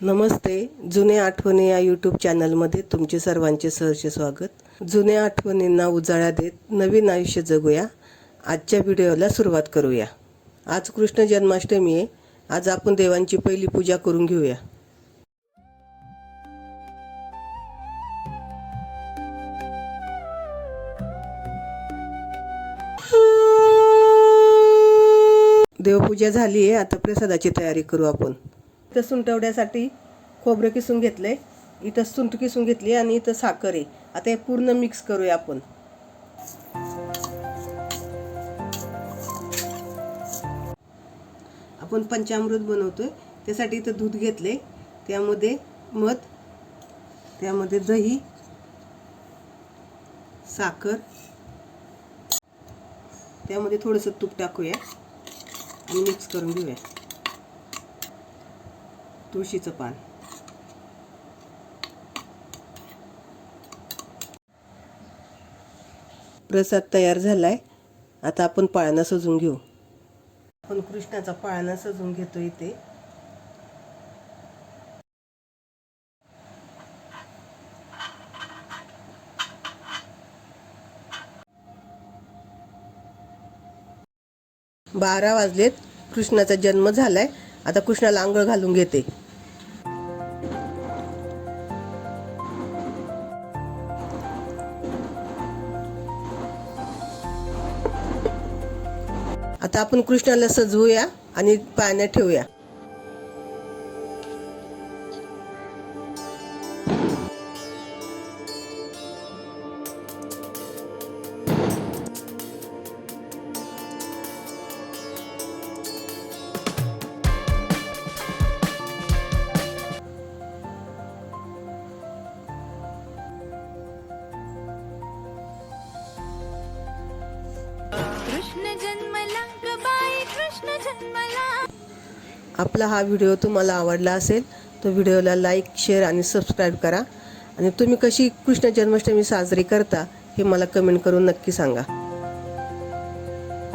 नमस्ते. जुन्या आठवणी या यूट्यूब चॅनलमध्ये तुमचे सर्वांचे सहर्ष स्वागत. जुन्या आठवणींना उजाळा देत नवीन आयुष्य जगूया. आजच्या व्हिडिओला सुरुवात करूया. आज कृष्ण जन्माष्टमी आहे. आज आपण देवांची पहिली पूजा करून घेऊया. देवपूजा झाली आहे. आता प्रसादाची तयारी करू आपण. इथं सुंटवड्यासाठी खोबरं किसून घेतलं आहे इथं सुंट किसून घेतली आणि इथं साखर आहे. आता हे पूर्ण मिक्स करूया आपण. आपण पंचामृत आहे त्यासाठी इथं दूध घेतले त्यामध्ये मध त्यामध्ये दही साखर त्यामध्ये थोडंसं तूप टाकूया आणि मिक्स करून घेऊया. तुळशीचं पान. प्रसाद तयार झालाय. आता आपण पाळणा सजून घेऊ. आपण कृष्णाचा पाळणा सजून घेतो इथे. बारा वाजलेत. कृष्णाचा जन्म झालाय. आता कृष्णाला आंघोळ घालून घेते. आता आपण कृष्णाला सजवूया आणि पाण्यात ठेवूया. आपला हा व्हिडिओ तुम्हाला आवडला असेल तर व्हिडिओला लाईक शेअर आणि सबस्क्राईब करा. आणि तुम्ही कशी कृष्ण जन्माष्टमी साजरी करता हे मला कमेंट करून नक्की सांगा.